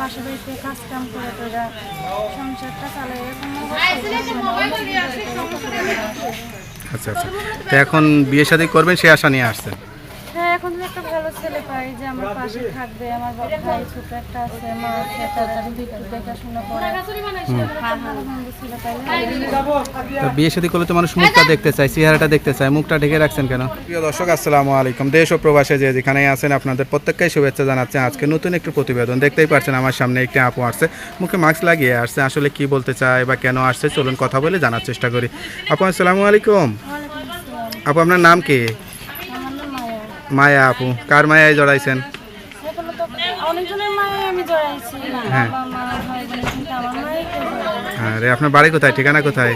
বাসা বাড়িতে কাজ কাম করে তোরা সংসারটা চালাই আচ্ছা আচ্ছা। তো এখন বিয়ে শাদী করবেন সে আশা নিয়ে আসছেন এখন যদি একটা ভালো ছেলে পাই যে আমার পাশে থাকবে আমার বাবা ভাই ছোট একটা আছে মা আছে তারা দেখাশোনা করে। পাইলে তো বিয়ে শাদী করলে তো মানুষ মুখটা দেখতে চায় চেহারাটা দেখতে চায় মুখটা ঢেকে রাখছেন কেন? প্রিয় দর্শক আসসালামু আলাইকুম। দেশ ও প্রবাসে যে যেখানে আছেন আপনাদের প্রত্যেককেই শুভেচ্ছা জানাচ্ছে। আজকে নতুন একটি প্রতিবেদন দেখতেই পাচ্ছেন আমার সামনে একটি আপু আসছে। মুখে মাস্ক লাগিয়ে আসছে আসলে কি বলতে চায় বা কেন আসছে চলুন কথা বলে জানার চেষ্টা করি। আপু আসসালামু আলাইকুম। আসসালাম। আপু আপনার নাম কি? মায়া আপু কার মায়ায় জড়াইছেন? হ্যাঁ। না। আরে আপনার বাড়ি কোথায়? ঠিকানা কোথায়?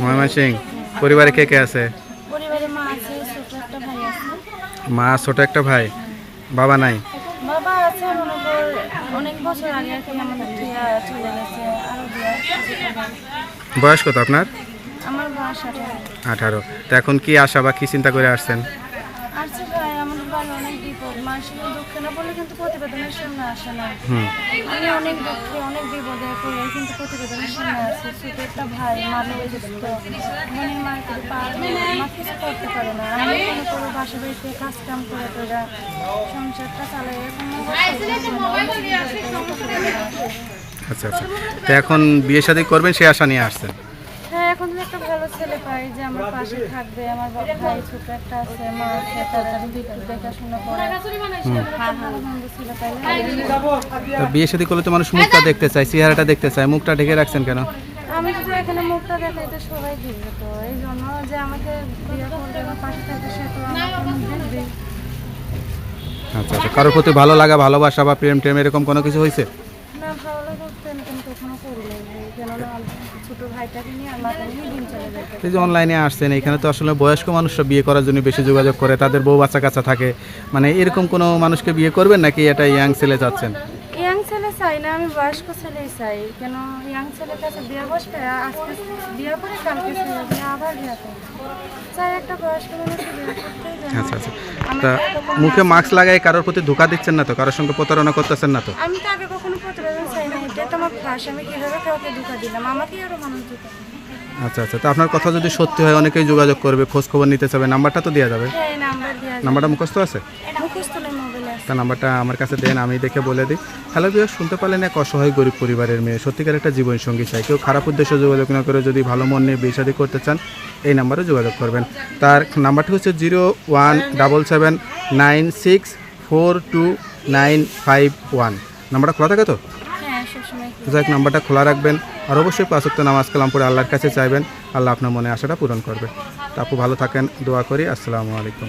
ময়মন সিং পরিবারে কে কে আছে? মা ছোট একটা ভাই। বাবা নাই? বাবা আছে অনেক বছর আগে আমাদের চলে গেছে বয়স কত আপনার? আঠারো। তো এখন কি আশা বা কি চিন্তা করে আসছেন? আচ্ছা ভাই আমাদের বাড়ি অনেক বিপদ। মানুষের দুঃখে না বলে কিন্তু প্রতিবেদনের সামনে আসে না। হুম। আমি অনেক দুঃখে অনেক বিপদে পড়ে কিন্তু প্রতিবেদনের সামনে ছোট একটা ভাই মানে মার্কেটে পার মা কিছু করতে পারে না। আমি মনে করো বাসা বাড়িতে কাজ কাম করে তোরা সংসারটা চালাই এখন আচ্ছা আচ্ছা। তো এখন বিয়ে শাদী করবেন সে আশা নিয়ে আসছেন? এখন যদি একটা ভালো ছেলে পাই যে আমার পাশে থাকবে আমার ভাই ছোট একটা আছে মা আছে তারা দেখাশোনা করে। ভালো মন্দ ছেলে পাইলে তো বিয়ে শাদী করলে তো মানুষ মুখটা দেখতে চায় চেহারাটা দেখতে চায় মুখটা ঢেকে রাখছেন কেন? আমি যদি এখানে মুখটা দেখাই তো সবাই দেখবে তো। এই জন্য যে আমাকে বিয়ে করবে আমার পাশে থাকবে সে তো দেখবে। আচ্ছা আচ্ছা। কারোর প্রতি ভালো লাগা ভালোবাসা বা প্রেম টেম এরকম কোনো কিছু হয়েছে? না ভালো লাগে প্রেম টেম কখনো করি নাই। কেননা যে অনলাইনে আসছেন, এখানে তো আসলে বয়স্ক মানুষরা বিয়ে করার জন্য বেশি যোগাযোগ করে, তাদের বউ বাচ্চা কাছা থাকে। মানে এরকম কোনো মানুষকে বিয়ে করবেন নাকি এটা ইয়াং ছেলে চাচ্ছেন ইয়াং ছেলে চাই না আমি বয়স্ক ছেলেই চাই। কেন? ইয়াং ছেলের কাছে বিয়ে বসবে আজকে বিয়ে করে কালকে ছেলে বিয়ে আবার বিয়ে চাই একটা বয়স্ক জানি আচ্ছা আচ্ছা। তা মুখে মাস্ক লাগাই কারোর প্রতি ধোকা দিচ্ছেন না তো? কারোর সঙ্গে প্রতারণা করতেছেন না তো? আমি তো আগে কখনো প্রতিবেদন চাই না এটা তো আমার ফাঁস আমি কীভাবে কাউকে ধোকা দিলাম? আমাকে আরও মানুষ ধোকা আচ্ছা আচ্ছা। তো আপনার কথা যদি সত্যি হয় অনেকেই যোগাযোগ করবে খোঁজ খবর নিতে চাবে নাম্বারটা তো দেওয়া যাবে। হ্যাঁ যায় নাম্বারটা মুখস্থ আছে? মুখস্থ নেই মোবাইলে আছে তা নাম্বারটা আমার কাছে দেন আমি দেখে বলে দিই। হ্যালো বিয়ে শুনতে পারলেন এক অসহায় গরিব পরিবারের মেয়ে। সত্যিকার একটা জীবনসঙ্গী চাই। কেউ খারাপ উদ্দেশ্যে যোগাযোগ না করে যদি ভালো মন নিয়ে বিয়ে করতে চান এই নাম্বারে যোগাযোগ করবেন। তার নাম্বারটি হচ্ছে zero one double seven nine six four two nine five one. নাম্বারটা খোলা থাকে তো? যাই সবসময় কি যাক নাম্বারটা খোলা রাখবেন। আর অবশ্যই পাঁচক্ত নামাজ কালাম পড়ে আল্লাহর কাছে চাইবেন আল্লাহ আপনার মনে আশাটা পূরণ করবে। তা আপু ভালো থাকেন দোয়া করি আসসালামু আলাইকুম।